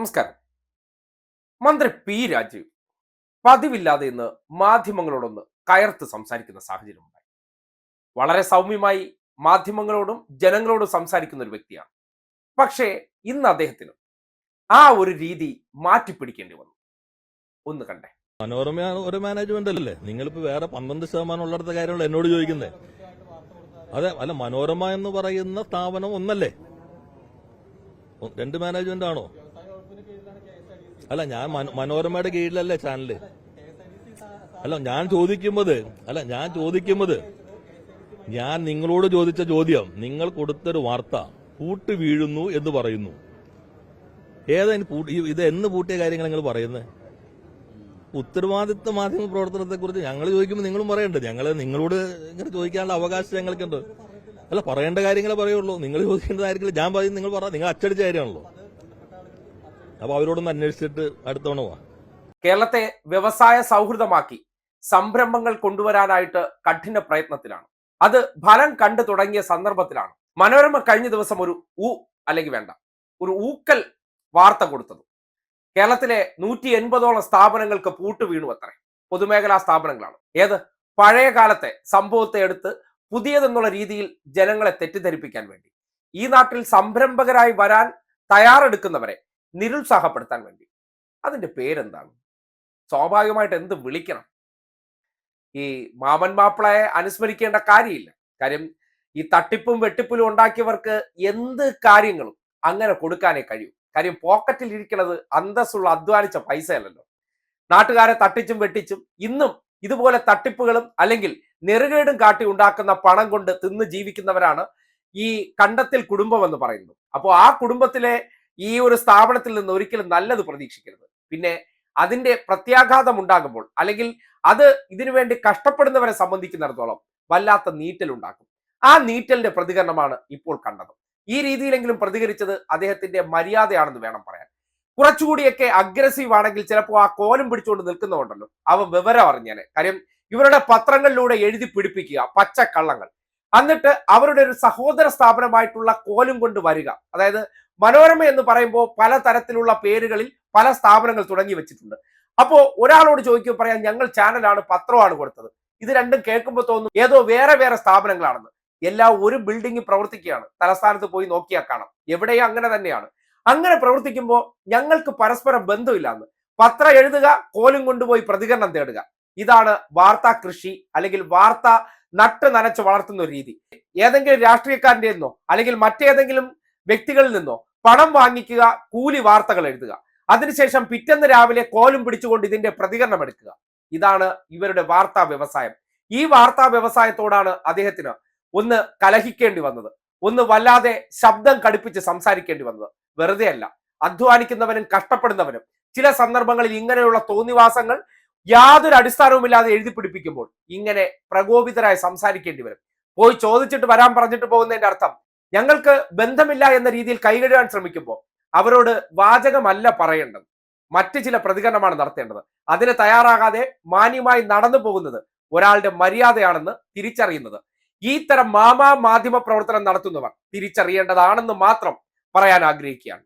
നമസ്കാരം. മന്ത്രി പി രാജീവ് പതിവില്ലാതെ ഇന്ന് മാധ്യമങ്ങളോടൊന്ന് കയർത്ത് സംസാരിക്കുന്ന സാഹചര്യം ഉണ്ടായി. വളരെ സൗമ്യമായി മാധ്യമങ്ങളോടും ജനങ്ങളോടും സംസാരിക്കുന്ന ഒരു വ്യക്തിയാണ്. പക്ഷേ ഇന്ന് അദ്ദേഹത്തിന് ആ ഒരു രീതി മാറ്റിപ്പിടിക്കേണ്ടി വന്നു. ഒന്ന് കണ്ടേ. മനോരമ ഒരു മാനേജ്മെന്റ് അല്ലേ നിങ്ങളിപ്പോ വേറെ പന്ത്രണ്ട് ശതമാനം ഉള്ളിടത്ത കാര്യങ്ങൾ എന്നോട് ചോദിക്കുന്നത് അതെ അല്ല മനോരമ എന്ന് പറയുന്ന സ്ഥാപനം ഒന്നല്ലേ? രണ്ട് മാനേജ്മെന്റ് ആണോ? അല്ല ഞാൻ മനോരമയുടെ കീഴിലല്ലേ ചാനൽ അല്ല ഞാൻ ചോദിക്കുന്നത് അല്ല ഞാൻ ചോദിക്കുന്നത് ഞാൻ നിങ്ങളോട് ചോദിച്ച ചോദ്യം നിങ്ങൾ കൊടുത്തൊരു വാർത്ത പൂട്ട് വീഴുന്നു എന്ന് പറയുന്നു. ഏതാ ഇത് എന്ന് പൂട്ടിയ കാര്യങ്ങൾ നിങ്ങൾ പറയുന്നത് ഉത്തരവാദിത്ത മാധ്യമ പ്രവർത്തനത്തെ കുറിച്ച് ഞങ്ങൾ ചോദിക്കുമ്പോൾ നിങ്ങളും പറയണ്ടേ. ഞങ്ങൾ നിങ്ങളോട് ഇങ്ങനെ ചോദിക്കാനുള്ള അവകാശം ഞങ്ങൾക്കുണ്ട്. അല്ല പറയേണ്ട കാര്യങ്ങളെ പറയുള്ളൂ. നിങ്ങൾ ചോദിക്കേണ്ടതായിരിക്കില്ല ഞാൻ പറയും നിങ്ങൾ പറ നിങ്ങൾ അച്ചടിച്ച കാര്യമാണല്ലോ. അപ്പൊ അവരോടൊന്ന് അന്വേഷിച്ചിട്ട് അടുത്തവണ കേരളത്തെ വ്യവസായ സൗഹൃദമാക്കി സംരംഭങ്ങൾ കൊണ്ടുവരാനായിട്ട് കഠിന പ്രയത്നത്തിലാണ്. അത് ഫലം കണ്ടു തുടങ്ങിയ സന്ദർഭത്തിലാണ്. മനോരമ കഴിഞ്ഞ ദിവസം ഒരു ഊ അല്ലെങ്കിൽ വേണ്ട ഒരു ഊക്കൽ വാർത്ത കൊടുത്തത്. കേരളത്തിലെ നൂറ്റി എൺപതോളം സ്ഥാപനങ്ങൾക്ക് പൂട്ട് വീണു അത്രേ. പൊതുമേഖലാ സ്ഥാപനങ്ങളാണ്. ഏത്? പഴയ കാലത്തെ സംഭവത്തെ എടുത്ത് പുതിയതെന്നുള്ള രീതിയിൽ ജനങ്ങളെ തെറ്റിദ്ധരിപ്പിക്കാൻ വേണ്ടി. ഈ നാട്ടിൽ സംരംഭകരായി വരാൻ തയ്യാറെടുക്കുന്നവരെ നിരുത്സാഹപ്പെടുത്താൻ വേണ്ടി. അതിന്റെ പേരെന്താണ്? സ്വാഭാവികമായിട്ട് എന്ത് വിളിക്കണം? ഈ മാമൻ മാപ്പിളയെ അനുസ്മരിക്കേണ്ട കാര്യമില്ല. കാര്യം ഈ തട്ടിപ്പും വെട്ടിപ്പിലും ഉണ്ടാക്കിയവർക്ക് എന്ത് കാര്യങ്ങളും അങ്ങനെ കൊടുക്കാനേ കഴിയൂ. കാര്യം പോക്കറ്റിൽ ഇരിക്കുന്നത് അന്തസ്സുള്ള അധ്വാനിച്ച പൈസയല്ലല്ലോ. നാട്ടുകാരെ തട്ടിച്ചും വെട്ടിച്ചും ഇന്നും ഇതുപോലെ തട്ടിപ്പുകളും അല്ലെങ്കിൽ നെറുകേടും കാട്ടി ഉണ്ടാക്കുന്ന പണം കൊണ്ട് തിന്ന് ജീവിക്കുന്നവരാണ് ഈ കണ്ടത്തിൽ കുടുംബം എന്ന് പറയുന്നത്. അപ്പോൾ ആ കുടുംബത്തിലെ ഈ ഒരു സ്ഥാപനത്തിൽ നിന്ന് ഒരിക്കലും നല്ലത് പ്രതീക്ഷിക്കരുത്. പിന്നെ അതിന്റെ പ്രത്യാഘാതം ഉണ്ടാകുമ്പോൾ അല്ലെങ്കിൽ അത് ഇതിനു വേണ്ടി കഷ്ടപ്പെടുന്നവരെ സംബന്ധിക്കുന്നിടത്തോളം വല്ലാത്ത നീറ്റൽ ഉണ്ടാക്കും. ആ നീറ്റലിന്റെ പ്രതികരണമാണ് ഇപ്പോൾ കണ്ടത്. ഈ രീതിയിലെങ്കിലും പ്രതികരിച്ചത് അദ്ദേഹത്തിന്റെ മര്യാദയാണെന്ന് വേണം പറയാൻ. കുറച്ചുകൂടിയൊക്കെ അഗ്രസീവ് ആണെങ്കിൽ ചിലപ്പോൾ ആ കോലം പിടിച്ചുകൊണ്ട് നിൽക്കുന്നതുണ്ടല്ലോ അവ വിവരം അറിഞ്ഞേനെ. കാര്യം ഇവരുടെ പത്രങ്ങളിലൂടെ എഴുതി പിടിപ്പിക്കുക പച്ചക്കള്ളങ്ങൾ. എന്നിട്ട് അവരുടെ ഒരു സഹോദര സ്ഥാപനമായിട്ടുള്ള കോലും കൊണ്ട് വരിക. അതായത് മനോരമ എന്ന് പറയുമ്പോൾ പല തരത്തിലുള്ള പേരുകളിൽ പല സ്ഥാപനങ്ങൾ തുടങ്ങി വെച്ചിട്ടുണ്ട്. അപ്പോ ഒരാളോട് ചോദിക്കുമ്പോൾ പറയാം ഞങ്ങൾ ചാനലാണ് പത്രമാണ് കൊടുത്തത്. ഇത് രണ്ടും കേൾക്കുമ്പോൾ തോന്നും ഏതോ വേറെ വേറെ സ്ഥാപനങ്ങളാണെന്ന്. എല്ലാം ഒരു ബിൽഡിംഗ് പ്രവർത്തിക്കുകയാണ്. തലസ്ഥാനത്ത് പോയി നോക്കിയാൽ കാണാം. എവിടെയും അങ്ങനെ തന്നെയാണ്. അങ്ങനെ പ്രവർത്തിക്കുമ്പോൾ ഞങ്ങൾക്ക് പരസ്പരം ബന്ധമില്ലാന്ന്. പത്രം എഴുതുക കോലും കൊണ്ടുപോയി പ്രതികരണം തേടുക. ഇതാണ് വാർത്താ കൃഷി അല്ലെങ്കിൽ വാർത്ത നട്ട് നനച്ച് വളർത്തുന്ന ഒരു രീതി. ഏതെങ്കിലും രാഷ്ട്രീയക്കാരന്റെ നിന്നോ അല്ലെങ്കിൽ മറ്റേതെങ്കിലും വ്യക്തികളിൽ നിന്നോ പണം വാങ്ങിക്കുക കൂലി വാർത്തകൾ എഴുതുക. അതിനുശേഷം പിറ്റേന്ന് രാവിലെ കോലും പിടിച്ചുകൊണ്ട് ഇതിന്റെ പ്രതികരണം എടുക്കുക. ഇതാണ് ഇവരുടെ വാർത്താ വ്യവസായം. ഈ വാർത്താ വ്യവസായത്തോടാണ് അദ്ദേഹത്തിന് ഒന്ന് കലഹിക്കേണ്ടി വന്നത്. ഒന്ന് വല്ലാതെ ശബ്ദം കടുപ്പിച്ച് സംസാരിക്കേണ്ടി വന്നത്. വെറുതെ അല്ല അധ്വാനിക്കുന്നവനും കഷ്ടപ്പെടുന്നവനും. ചില സന്ദർഭങ്ങളിൽ ഇങ്ങനെയുള്ള തോന്നിവാസങ്ങൾ യാതൊരു അടിസ്ഥാനവുമില്ലാതെ എഴുതി പിടിപ്പിക്കുമ്പോൾ ഇങ്ങനെ പ്രകോപിതരായി സംസാരിക്കേണ്ടി വരും. പോയി ചോദിച്ചിട്ട് വരാൻ പറഞ്ഞിട്ട് പോകുന്നതിന്റെ അർത്ഥം ഞങ്ങൾക്ക് ബന്ധമില്ല എന്ന രീതിയിൽ കൈകഴുകാൻ ശ്രമിക്കുമ്പോൾ അവരോട് വാചകമല്ല പറയേണ്ടത്. മറ്റ് ചില പ്രതികരണമാണ് നടത്തേണ്ടത്. അതിന് തയ്യാറാകാതെ മാന്യമായി നടന്നു പോകുന്നത് ഒരാളുടെ മര്യാദയാണെന്ന് തിരിച്ചറിയുന്നത്. ഈ തരം മാമാ മാധ്യമ പ്രവർത്തനം നടത്തുന്നവർ തിരിച്ചറിയേണ്ടതാണെന്ന് മാത്രം പറയാൻ ആഗ്രഹിക്കുകയാണ്.